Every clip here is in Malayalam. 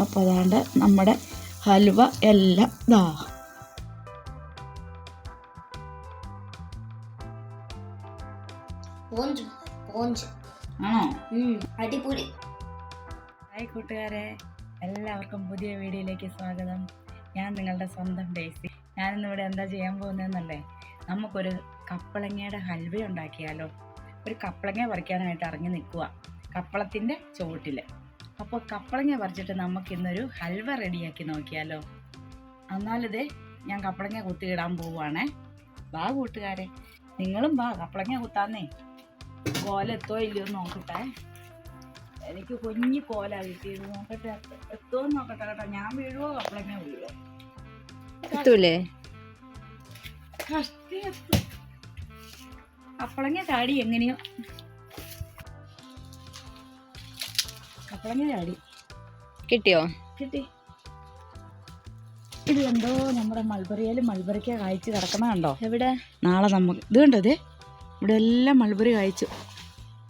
അപ്പോൾ അതാണ്ട് നമ്മുടെ ഹൽവ എല്ലാം പോഞ്ച് ആണോ? അടിപൊളി. ഹായ് കൂട്ടുകാരെ എല്ലാവർക്കും പുതിയ വീഡിയോയിലേക്ക് സ്വാഗതം. ഞാൻ നിങ്ങളുടെ സ്വന്തം ഡേസി. ഞാനിന്നിവിടെ എന്താ ചെയ്യാൻ പോകുന്നതെന്നല്ലേ? നമുക്കൊരു കപ്പളങ്ങയുടെ ഹൽവ ഉണ്ടാക്കിയാലോ? ഒരു കപ്പളങ്ങ പറിക്കാനായിട്ട് ഇറങ്ങി നിൽക്കുക. കപ്പളത്തിന്റെ ചുവട്ടിൽ അപ്പോൾ കപ്പളങ്ങ പറിച്ചിട്ട് നമുക്ക് ഇന്നൊരു ഹൽവ റെഡിയാക്കി നോക്കിയാലോ. എന്നാലിത് ഞാൻ കപ്പളങ്ങ കുത്തിയിടാൻ പോവുകയാണേ വാ കൂട്ടുകാരെ നിങ്ങളും വാ കപ്പളങ്ങ കുത്താന്നേ. കോല എത്തോ ഇല്ലയോ നോക്കട്ടെ. എനിക്ക് കുഞ്ഞി കോല കിട്ടിയത്. നോക്കട്ടെ എത്തോ നോക്കട്ടെ കേട്ടോ. ഞാൻ വീഴുവോ കപ്പളങ്ങ വീഴുവോ? എത്തൂലേ? കഷ്ടി എത്തും. കപ്പളങ്ങ ചാടി എങ്ങനെയോ കപ്പളങ്ങ ചാടി കിട്ടിയോ? കിട്ടി. ഇത് എന്തോ നമ്മുടെ മൾബറിയിൽ മൾബറിക്ക കായ്ച്ച് കിടക്കുന്ന കണ്ടോ? എവിടെ? നാളെ നമുക്ക് ഇത് കണ്ടോ അതെ ഇവിടെ എല്ലാം മൾബറി കായ്ച്ചു.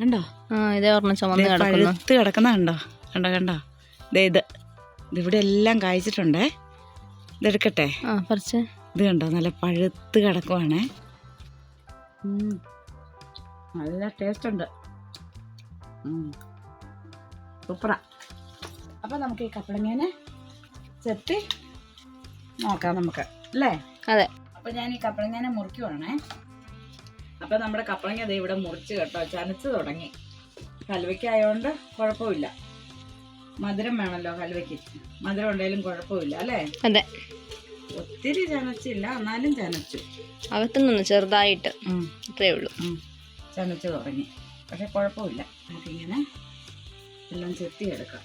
കണ്ടോ? ഇതേ ഒരെണ്ണം ചുമന്ന് കിടക്കുന്നു. പഴുത്ത് കിടക്കുന്ന കണ്ടോ? കണ്ടോ കണ്ടോ? ദേ ഇത്. ഇവിടെ എല്ലാം കായ്ച്ചിട്ടുണ്ടേ. ഇതെടുക്കട്ടെ ആ പറിച്ച്. ഇത് കണ്ടോ? നല്ല പഴുത്ത് കിടക്കുവാണേ. നല്ല ടേസ്റ്റ് ഉണ്ട്. സൂപ്പറാ. അപ്പം നമുക്ക് ഈ കപ്പളങ്ങേനെ ചെത്തി നോക്കാം നമുക്ക് അല്ലേ? അതെ. അപ്പം ഞാൻ ഈ കപ്പളങ്ങേനെ മുറിക്കുവാണേ അപ്പം നമ്മുടെ കപ്പളങ്ങ അത് ഇവിടെ മുറിച്ച് കേട്ടോ ചനച്ച് തുടങ്ങി. ഹൽവയ്ക്കായോണ്ട് കുഴപ്പമില്ല. മധുരം വേണമല്ലോ ഹൽവയ്ക്ക് മധുരം ഉണ്ടെങ്കിലും കുഴപ്പമില്ല അല്ലേ? അതെ. ഒത്തിരി ചനച്ചില്ല എന്നാലും ചനച്ചു അകത്തുനിന്ന് ചെറുതായിട്ട്. ഉം, അത്രേ ഉള്ളൂ. ചനച്ചു തുടങ്ങി. പക്ഷെ കുഴപ്പമില്ല. നമുക്കിങ്ങനെ എല്ലാം ചെത്തിയെടുക്കാം.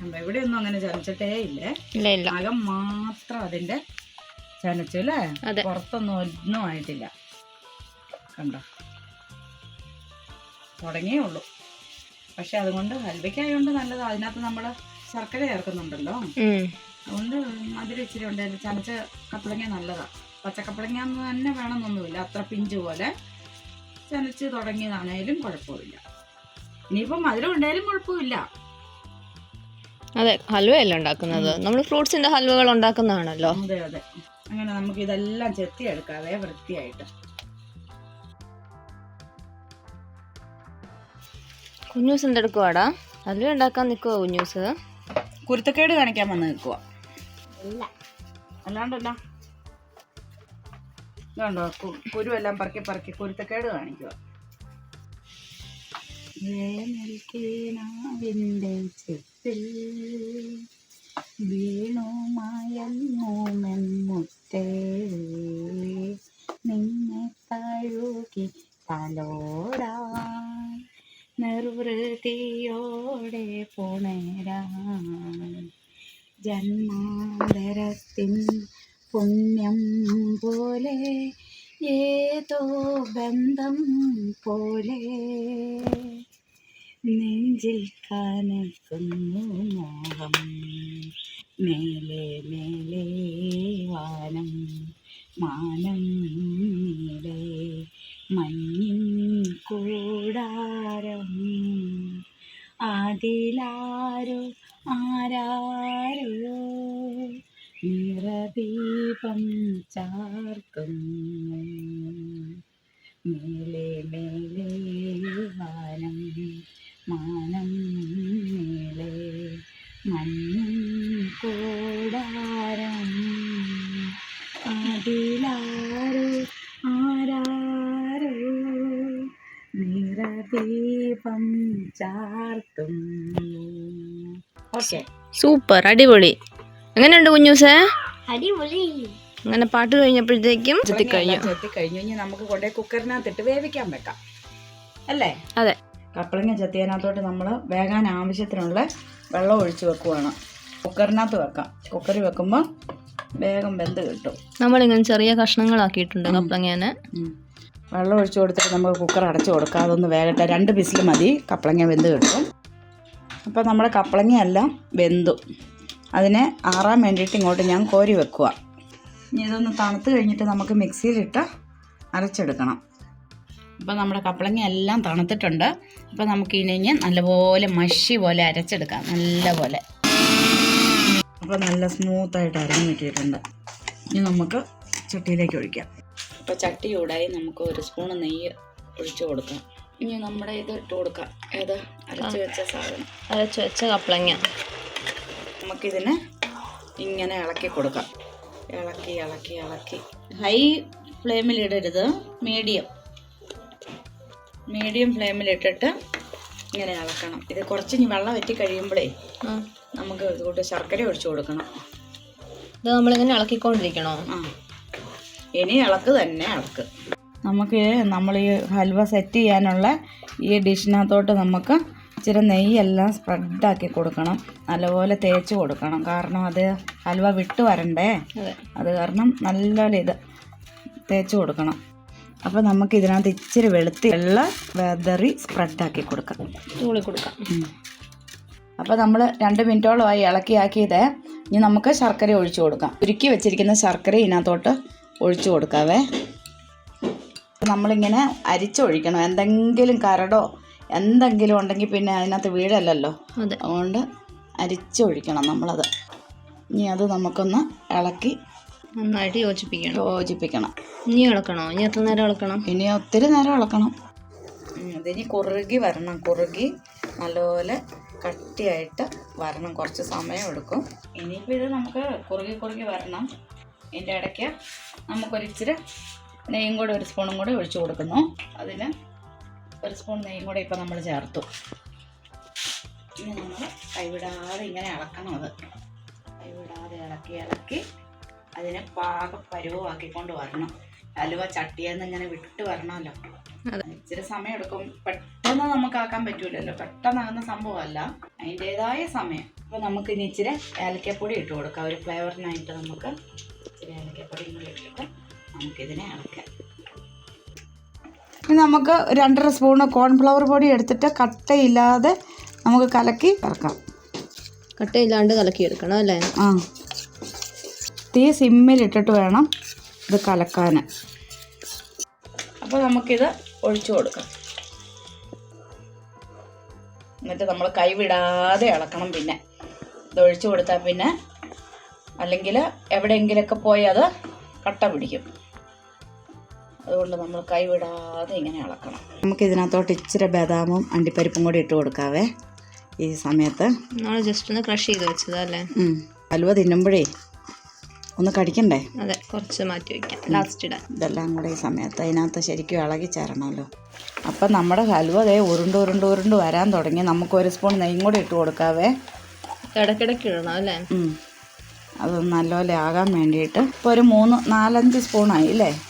നമ്മൾ എവിടെയൊന്നും അങ്ങനെ ചനച്ചിട്ടേ ഇല്ലേ? അകം മാത്രം അതിന്റെ ചനച്ചു അല്ലേ? പുറത്തൊന്നും ഒന്നും ആയിട്ടില്ല. കണ്ടോ? തുടങ്ങിയേ ഉള്ളൂ. പക്ഷെ അതുകൊണ്ട് ഹൽവയ്ക്കായതുകൊണ്ട് നല്ലത്. അതിനകത്ത് നമ്മൾ ശർക്കര ചേർക്കുന്നുണ്ടല്ലോ. അതുകൊണ്ട് മധുരം ഇച്ചിരി ഉണ്ട്. ചനച്ച കപ്പളങ്ങ നല്ലതാ. പച്ചക്കപ്പളങ്ങ തന്നെ വേണമെന്നൊന്നുമില്ല. അത്ര പിഞ്ച് പോലെ ചനച്ച് തുടങ്ങിയതാണേലും കുഴപ്പമില്ല. ഇനിയിപ്പം മധുരം ഉണ്ടായാലും കുഴപ്പമില്ല. അതെ ഹൽവയല്ല ഉണ്ടാക്കുന്നത്? നമ്മൾ ഫ്രൂട്ട്സിന്റെ ഹൽവകൾ ഉണ്ടാക്കുന്നതാണല്ലോ. അതെ അതെ. അങ്ങനെ നമുക്ക് ഇതെല്ലാം ചെത്തി എടുക്കാതെ വൃത്തിയായിട്ട്. കുഞ്ഞൂസ് എന്തെടുക്കുവാടാ? ഹൽവ ഉണ്ടാക്കാൻ നിൽക്കുവോ കുഞ്ഞൂസ്? കുരുത്തക്കേട് കാണിക്കാൻ വന്ന് നിൽക്കുക ഇല്ല. അല്ലാണ്ടല്ല. ഇതുണ്ടോ കു- കുരുവെല്ലാം പറക്കി പറക്കി കുരുത്തക്കേട് കാണിക്കുക വേനൽക്കീനാവിന്റെ ചെത്തിൽ വീണുമായെന്നുമെന്നുത്തേ നിന്നെ തഴുകി തലോടാ നിർവൃതിയോടെ പുണരാ ജന്മാന്തരത്തിൻ കനക്കുന്നു മോഹം മേലെ മേലെ വാനം മാനം നീളെ മഞ്ഞിൻ കൂടാരം. അതിലാരോ ആരാരോ നിറദീപം ചാർക്കുന്നു. മേലെ ഓക്കെ. സൂപ്പർ അടിപൊളി. എങ്ങനെയുണ്ട് കുഞ്ഞൂസേ? അടിപൊളി. അങ്ങനെ പാട്ട് കഴിഞ്ഞപ്പോഴത്തേക്കും ചെത്തിക്കഴിഞ്ഞു. ചെത്തി കഴിഞ്ഞു ഇനി നമുക്ക് കൊണ്ടേ കുക്കറിനകത്തിട്ട് വേവിക്കാൻ വെക്കാം. അല്ലേ? അതെ. കപ്പളങ്ങ ചെത്തിയതിനകത്തോട്ട് നമ്മൾ വേകാൻ ആവശ്യത്തിനുള്ള വെള്ളം ഒഴിച്ച് വെക്കുവാണ്. കുക്കറിനകത്ത് വെക്കാം. കുക്കറിൽ വെക്കുമ്പോൾ വേഗം വെന്ത് കിട്ടും. നമ്മളിങ്ങനെ ചെറിയ കഷ്ണങ്ങളാക്കിയിട്ടുണ്ട് കപ്പളങ്ങേനെ. വെള്ളം ഒഴിച്ച് കൊടുത്തിട്ട് നമ്മൾ കുക്കർ അടച്ച് കൊടുക്കാം. അതൊന്ന് വേഗട്ടെ. രണ്ട് വിസിൽ മതി. കപ്പളങ്ങ വെന്ത് കിട്ടും. അപ്പോൾ നമ്മുടെ കപ്പളങ്ങയെല്ലാം വെന്തു. അതിനെ ആറാൻ വേണ്ടിയിട്ട് ഇങ്ങോട്ട് ഞാൻ കോരി വെക്കുക ഇനി ഇതൊന്ന് തണുത്ത് കഴിഞ്ഞിട്ട് നമുക്ക് മിക്സിയിലിട്ട് അരച്ചെടുക്കണം. അപ്പോൾ നമ്മുടെ കപ്പളങ്ങ എല്ലാം തണുത്തിട്ടുണ്ട്. അപ്പോൾ നമുക്ക് ഇനി നല്ലപോലെ മഷി പോലെ അരച്ചെടുക്കാം. നല്ലപോലെ. അപ്പോൾ നല്ല സ്മൂത്തായിട്ട് അരഞ്ഞു കിട്ടിയിട്ടുണ്ട്. ഇനി നമുക്ക് ചട്ടിയിലേക്ക് ഒഴിക്കാം. അപ്പോൾ ചട്ടി ചൂടായി നമുക്ക് ഒരു സ്പൂൺ നെയ്യ് ഒഴിച്ചു കൊടുക്കാം. ഇനി നമ്മുടെ ഇത് ഇട്ട് കൊടുക്കാം. ഏത്? അരച്ചു വെച്ച സാധനം. അരച്ചു വെച്ച കപ്പളങ്ങ നമുക്കിതിനെ ഇങ്ങനെ ഇളക്കി കൊടുക്കാം. ഇളക്കി ഇളക്കി ഇളക്കി. ഹൈ ഫ്ലെയിമിൽ ഇടരുത്. മീഡിയം. മീഡിയം ഫ്ലെയിമിൽ ഇട്ടിട്ട് ഇങ്ങനെ ഇളക്കണം. ഇത് കുറച്ച് ഇനി വെള്ളം വെറ്റി കഴിയുമ്പോഴേ നമുക്ക് ഇതുകൊണ്ട് ശർക്കര ഒഴിച്ചു കൊടുക്കണം. ഇത് നമ്മളിങ്ങനെ ഇളക്കിക്കൊണ്ടിരിക്കണോ? ആ. ഇനി ഇളക്ക് തന്നെ ഇളക്ക്. നമുക്ക് നമ്മൾ ഈ ഹൽവ സെറ്റ് ചെയ്യാനുള്ള ഈ ഡിഷിനകത്തോട്ട് നമുക്ക് ഇച്ചിരി നെയ്യെല്ലാം സ്പ്രെഡാക്കി കൊടുക്കണം. നല്ലപോലെ തേച്ച് കൊടുക്കണം. കാരണം അത് ഹൽവ വിട്ട് വരണ്ടേ? അത്. കാരണം നല്ലപോലെ ഇത് തേച്ച് കൊടുക്കണം. അപ്പോൾ നമുക്ക് ഇതിനകത്ത് ഇച്ചിരി വെളുത്തി വെള്ള വെതറി സ്പ്രെഡാക്കി കൊടുക്കാം. തൂളി കൊടുക്കാം. അപ്പോൾ നമ്മൾ രണ്ട് മിനിറ്റോളമായി ഇളക്കിയാക്കിയത് ഇനി നമുക്ക് ശർക്കര ഒഴിച്ചു കൊടുക്കാം. ഉരുക്കി വെച്ചിരിക്കുന്ന ശർക്കര ഇതിനകത്തോട്ട് ഒഴിച്ചു കൊടുക്കാവേ. നമ്മളിങ്ങനെ അരിച്ചൊഴിക്കണം. എന്തെങ്കിലും കരടോ എന്തെങ്കിലും ഉണ്ടെങ്കിൽ പിന്നെ അതിനകത്ത് വീഴല്ലല്ലോ. അതെ. അതുകൊണ്ട് അരിച്ചൊഴിക്കണം നമ്മളത്. ഇനി അത് നമുക്കൊന്ന് ഇളക്കി നന്നായിട്ട് യോജിപ്പിക്കണം. യോജിപ്പിക്കണം. ഇനി ഇളക്കണോ? ഇനി എത്ര നേരം ഇളക്കണം? ഇനി ഒത്തിരി നേരം ഇളക്കണം. അതിനി കുറുകി വരണം. കുറുകി നല്ലപോലെ കട്ടിയായിട്ട് വരണം. കുറച്ച് സമയം എടുക്കും. ഇനിയിപ്പോൾ ഇത് നമുക്ക് കുറുകി കുറുകി വരണം. ഇതിന്റെ ഇടയ്ക്ക് നമുക്കൊരിച്ചിരി നെയ്യും കൂടെ ഒരു സ്പൂണും കൂടെ ഒഴിച്ചു കൊടുക്കുന്നു. അതിന് ഒരു സ്പൂൺ നെയ്യും കൂടെ ഇപ്പം നമ്മൾ ചേർത്തു. ഇനി നമ്മൾ കൈവിടാതെ ഇങ്ങനെ ഇളക്കണം അത്. കൈവിടാതെ ഇളക്കി ഇളക്കി അതിനെ പാക പരുവമാക്കിക്കൊണ്ട് വരണം. അലുവ ചട്ടിയെന്ന് ഇങ്ങനെ വിട്ട് വരണമല്ലോ. ഇച്ചിരി സമയം എടുക്കും. പെട്ടെന്ന് നമുക്ക് ആക്കാൻ പറ്റൂലല്ലോ. പെട്ടെന്നാകുന്ന സംഭവമല്ല. അതിന്റെതായ സമയം. അപ്പോൾ നമുക്ക് ഇനി ഇച്ചിരി ഏലക്കപ്പൊടി ഇട്ട് കൊടുക്കാം. ഒരു ഫ്ലേവറിനായിട്ട് നമുക്ക് കൂടി ഇട്ടിട്ട് നമുക്കിതിനെ ഇളക്കാം ഇനി നമുക്ക് രണ്ടര സ്പൂണ് കോൺഫ്ലവർ പൊടി എടുത്തിട്ട് കട്ടയില്ലാതെ നമുക്ക് കലക്കി ഇറക്കാം. കട്ടയില്ലാണ്ട് കലക്കി എടുക്കണം അല്ലേ? ആ. തീ സിമ്മിലിട്ടിട്ട് വേണം ഇത് കലക്കാൻ. അപ്പോൾ നമുക്കിത് ഒഴിച്ചു കൊടുക്കാം. എന്നിട്ട് നമ്മൾ കൈവിടാതെ ഇളക്കണം പിന്നെ. ഇത് ഒഴിച്ചു കൊടുത്താൽ പിന്നെ അല്ലെങ്കിൽ എവിടെയെങ്കിലൊക്കെ പോയി അത് കട്ട പിടിക്കും. അതുകൊണ്ട് നമ്മൾ കൈവിടാതെ ഇങ്ങനെ അളക്കണം. നമുക്ക് ഇതിനകത്തോട്ട് ഇച്ചിരി ബദാമും അണ്ടിപ്പരിപ്പും കൂടി ഇട്ട് കൊടുക്കാവേ ഈ സമയത്ത്. നമ്മൾ ജസ്റ്റ് ഒന്ന് ക്രഷ് ചെയ്ത് വെച്ചതല്ലേ അലുവ തിന്നുമ്പോഴേ ഒന്ന് കടിക്കണ്ടേ? അതെ കുറച്ച് മാറ്റി വയ്ക്കാം ലാസ്റ്റ് ഇടാൻ. ഇതെല്ലാം കൂടെ ഈ സമയത്ത് അതിനകത്ത് ശരിക്കും ഇളകി ചേരണമല്ലോ. അപ്പം നമ്മുടെ ഹലുവ അതേ ഉരുണ്ട് ഉരുണ്ട് ഉരുണ്ട് വരാൻ തുടങ്ങി. നമുക്ക് ഒരു സ്പൂൺ നെയ്യും കൂടി ഇട്ട് കൊടുക്കാവേ. ഇടയ്ക്കിടയ്ക്ക് ഇടണം അല്ലേ? ഉം. അത് നല്ലപോലെ ആകാൻ വേണ്ടിയിട്ട് ഇപ്പോൾ ഒരു മൂന്ന് നാലഞ്ച് സ്പൂണായി അല്ലേ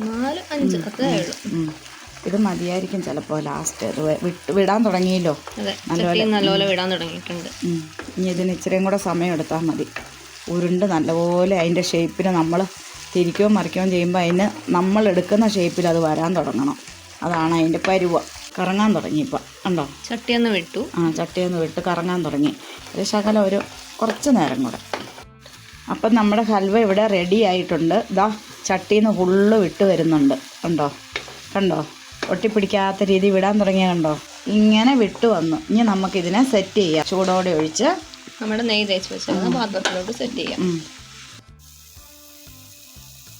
നാല് അഞ്ച് ഇത് മതിയായിരിക്കും ചിലപ്പോൾ ലാസ്റ്റ്. അത് വിട്ട് വിടാൻ തുടങ്ങിയല്ലോ? നല്ലപോലെ. നല്ലപോലെ വിടാൻ തുടങ്ങിയിട്ടുണ്ട്. ഇനി ഇതിന് ഇച്ചിരിയും കൂടെ സമയം എടുത്താൽ മതി. ഉരുണ്ട് നല്ലപോലെ അതിന്റെ ഷേപ്പിന് നമ്മൾ തിരിക്കുകയും മറിക്കുകയും ചെയ്യുമ്പോൾ അതിന് നമ്മൾ എടുക്കുന്ന ഷേപ്പിൽ അത് വരാൻ തുടങ്ങണം. അതാണ് അതിന്റെ പരുവ. കറങ്ങാൻ തുടങ്ങി ഇപ്പം. ഉണ്ടോ ചട്ടിയൊന്ന് വിട്ടു. ആ ചട്ടിയൊന്ന് വിട്ട് കറങ്ങാൻ തുടങ്ങി. ഒരു ശകലം ഒരു കുറച്ച് നേരം കൂടെ. അപ്പം നമ്മുടെ ഹൽവ ഇവിടെ റെഡി ആയിട്ടുണ്ട്. ഇതാ ചട്ടിയിൽ നിന്ന് ഫുള്ള് വിട്ട് വരുന്നുണ്ട്. കണ്ടോ? കണ്ടോ? ഒട്ടിപ്പിടിക്കാത്ത രീതി വിടാൻ തുടങ്ങിയ കണ്ടോ? ഇങ്ങനെ വിട്ടു വന്നു. ഇനി നമുക്കിതിനെ സെറ്റ് ചെയ്യാം. ചൂടോടെ ഒഴിച്ച് നമ്മുടെ നെയ്യ് തേച്ച് വെച്ചിരുന്ന പാത്രത്തിലോട്ട് സെറ്റ് ചെയ്യാം.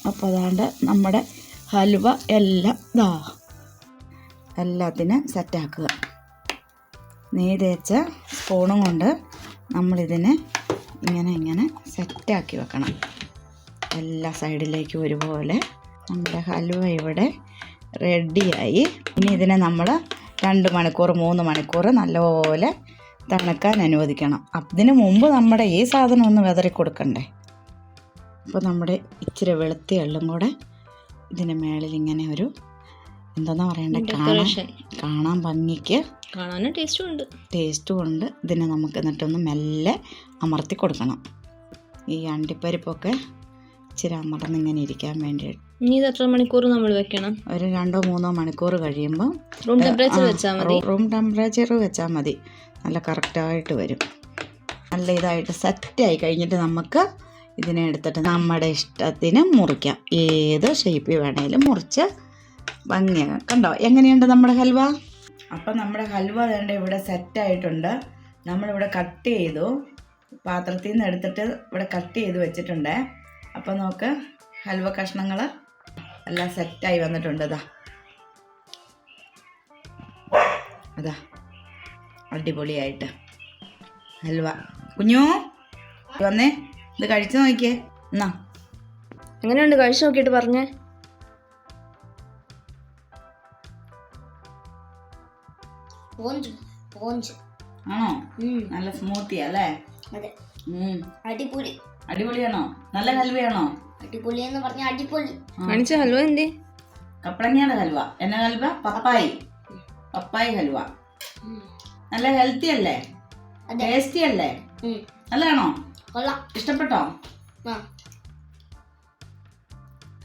അപ്പോൾ അതാണ്ട് നമ്മുടെ ഹൽവ എല്ലാം ഇതാ എല്ലാത്തിനും സെറ്റാക്കുക നെയ്യ് തേച്ച സ്പൂണും കൊണ്ട് നമ്മളിതിനെ ഇങ്ങനെ ഇങ്ങനെ സെറ്റാക്കി വെക്കണം. എല്ലാ സൈഡിലേക്കും ഒരുപോലെ. നമ്മുടെ ഹലുവ ഇവിടെ റെഡിയായി. ഇനി ഇതിനെ നമ്മൾ രണ്ട് മണിക്കൂർ മൂന്ന് മണിക്കൂർ നല്ലപോലെ തണുക്കാൻ അനുവദിക്കണം. അതിന് മുമ്പ് നമ്മുടെ ഈ സാധനം ഒന്ന് വിതറി കൊടുക്കണ്ടേ? അപ്പോൾ നമ്മുടെ ഇച്ചിരി വെളുത്തി എള്ളും കൂടെ ഇതിന്റെ മേളിൽ ഇങ്ങനെ ഒരു എന്താണെന്ന് പറയണ്ടേ? കാണാൻ കാണാൻ ഭംഗിക്ക് കാണാനും ടേസ്റ്റും ഉണ്ട്. ടേസ്റ്റും ഉണ്ട്. ഇതിനെ നമുക്ക് എന്നിട്ടൊന്ന് മെല്ലെ അമർത്തി കൊടുക്കണം. ഈ അണ്ടിപ്പരിപ്പൊക്കെ ഇച്ചിരി അമർന്നിങ്ങനെ ഇരിക്കാൻ വേണ്ടിയിട്ട്. ഇനി ഇത് എത്ര മണിക്കൂർ നമ്മൾ വെക്കണം? ഒരു രണ്ടോ മൂന്നോ മണിക്കൂർ കഴിയുമ്പോൾ റൂം ടെമ്പറേച്ചർ വെച്ചാൽ മതി. റൂം ടെമ്പറേച്ചർ വെച്ചാൽ മതി. നല്ല കറക്റ്റായിട്ട് വരും. നല്ല ഇതായിട്ട് സെറ്റായി കഴിഞ്ഞിട്ട് നമുക്ക് ഇതിനെ എടുത്തിട്ട് നമ്മുടെ ഇഷ്ടത്തിന് മുറിക്കാം. ഏത് ഷേപ്പിൽ വേണേലും മുറിച്ച് ഭംഗിയാക്കാം. കണ്ടോ? എങ്ങനെയുണ്ട് നമ്മുടെ ഹൽവ? അപ്പം നമ്മുടെ ഹൽവ വേണ്ട ഇവിടെ സെറ്റായിട്ടുണ്ട് നമ്മളിവിടെ കട്ട് ചെയ്തു. പാത്രത്തിൽ നിന്ന് എടുത്തിട്ട് ഇവിടെ കട്ട് ചെയ്ത് വെച്ചിട്ടുണ്ട്. അപ്പോൾ നോക്ക് ഹൽവ കഷ്ണങ്ങൾ എല്ലാം സെറ്റായി വന്നിട്ടുണ്ട്. അതാ അതാ. അടിപൊളിയായിട്ട്. ഹൽവ. കുഞ്ഞു വന്നേ. ഇത് കഴിച്ചു നോക്കിയേ. എന്നാ. എങ്ങനെയുണ്ട്? കഴിച്ചു നോക്കിയിട്ട് പറഞ്ഞേ. സ്പോഞ്ച് പോഞ്ച്. ആണോ? നല്ല സ്മൂത്തി അല്ലേ? അതെ. അടിപൊളി. അടിപൊളിയാണോ? നല്ല ഹൽവയാണോ അടിപൊളി എന്ന് പറഞ്ഞ അടിപൊളി. കാണിച്ച ഹൽവ എന്തേ? കപ്പളങ്ങയുടെ ഹൽവ. എന്ന ഹൽവ? പപ്പായി. പപ്പായി ഹൽവ. നല്ല ഹെൽത്തി അല്ലേ? അതെ. ടേസ്റ്റി അല്ലേ? നല്ലതാണോ? കൊള്ളാം. ഇഷ്ടപ്പെട്ടോ? ആ.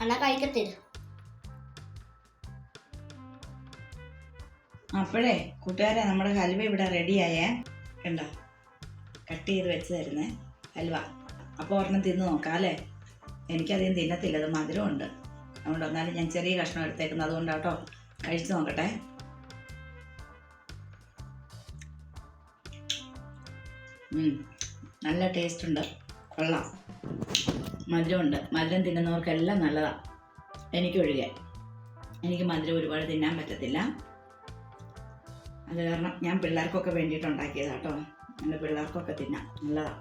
എന്നാ കഴിക്കത്തില്ല അപ്പോഴേ കൂട്ടുകാരെ നമ്മുടെ ഹൽവ ഇവിടെ റെഡിയായേ കണ്ടോ? കട്ട് ചെയ്ത് വെച്ച് തരുന്നേ. ഹൽവ. അപ്പോൾ ഒരെണ്ണം തിന്ന് നോക്കാം അല്ലേ? എനിക്കധികം തിന്നത്തില്ല അത് മധുരമുണ്ട്. അതുകൊണ്ട് വന്നാലും ഞാൻ ചെറിയ കഷ്ണം എടുത്തേക്കുന്നത് അതുകൊണ്ടാട്ടോ കഴിച്ചു നോക്കട്ടെ. നല്ല ടേസ്റ്റ് ഉണ്ട് കൊള്ളാം. മധുരമുണ്ട്. മധുരം തിന്നുന്നവർക്കെല്ലാം നല്ലതാണ് എനിക്കൊഴികെ. എനിക്ക് മധുരം ഒരുപാട് തിന്നാൻ പറ്റത്തില്ല. അത് കാരണം ഞാൻ പിള്ളേർക്കൊക്കെ വേണ്ടിയിട്ട് ഉണ്ടാക്കിയതാ കേട്ടോ. എന്റെ പിള്ളേർക്കൊക്കെ തിന്നാം നല്ലതാണ്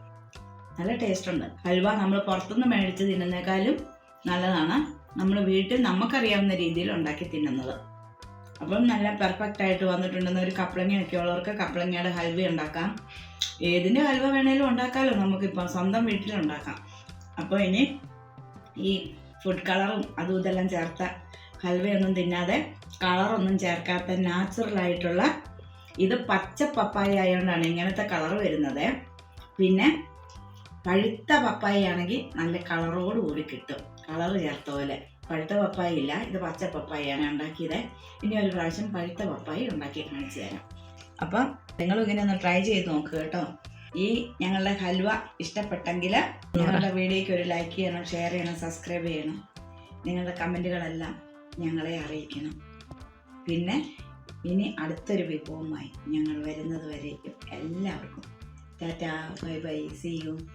നല്ല ടേസ്റ്റ് ഉണ്ട്. ഹൽവ നമ്മൾ പുറത്തുനിന്ന് മേടിച്ച് തിന്നുന്നേക്കാളും നല്ലതാണ്. നമ്മൾ വീട്ടിൽ നമുക്കറിയാവുന്ന രീതിയിൽ ഉണ്ടാക്കി തിന്നുന്നത്. അപ്പം നല്ല പെർഫെക്റ്റ് ആയിട്ട് വന്നിട്ടുണ്ടെന്ന് ഒരു കപ്പളങ്ങ ഒക്കെ ഉള്ളവർക്ക് കപ്പളങ്ങയുടെ ഹൽവ ഉണ്ടാക്കാം. ഏതിന്റെ ഹൽവ വേണേലും ഉണ്ടാക്കാമല്ലോ നമുക്കിപ്പം സ്വന്തം വീട്ടിലുണ്ടാക്കാം അപ്പോൾ ഇനി ഈ ഫുഡ് കളറും അതും ഇതെല്ലാം ചേർത്ത ഹൽവയൊന്നും തിന്നാതെ കളറൊന്നും ചേർക്കാത്ത നാച്ചുറൽ ആയിട്ടുള്ള ഇത് പച്ച പപ്പായ ആയതുകൊണ്ടാണ് ഇങ്ങനത്തെ കളർ വരുന്നത്. പിന്നെ പഴുത്ത പപ്പായ ആണെങ്കിൽ നല്ല കളറോട് കൂടി കിട്ടും. കളർ ചേർത്ത പോലെ. പഴുത്ത പപ്പായ ഇല്ല. ഇത് പച്ച പപ്പായാണ് ഉണ്ടാക്കിയത്. ഇനി ഒരു പ്രാവശ്യം പഴുത്ത പപ്പായ ഉണ്ടാക്കി കാണിച്ചു തരാം. അപ്പം നിങ്ങളും ഇങ്ങനെ ഒന്ന് ട്രൈ ചെയ്ത് നോക്കുക കേട്ടോ. ഈ ഞങ്ങളുടെ ഹൽവ ഇഷ്ടപ്പെട്ടെങ്കിൽ ഞങ്ങളുടെ വീഡിയോയ്ക്ക് ഒരു ലൈക്ക് ചെയ്യണം ഷെയർ ചെയ്യണം സബ്സ്ക്രൈബ് ചെയ്യണം. നിങ്ങളുടെ കമന്റുകളെല്ലാം ഞങ്ങളെ അറിയിക്കണം. പിന്നെ ഇനി അടുത്തൊരു വിഭവമായി ഞങ്ങൾ വരുന്നത് വരേക്കും. എല്ലാവർക്കും. Tata. Bye bye. See you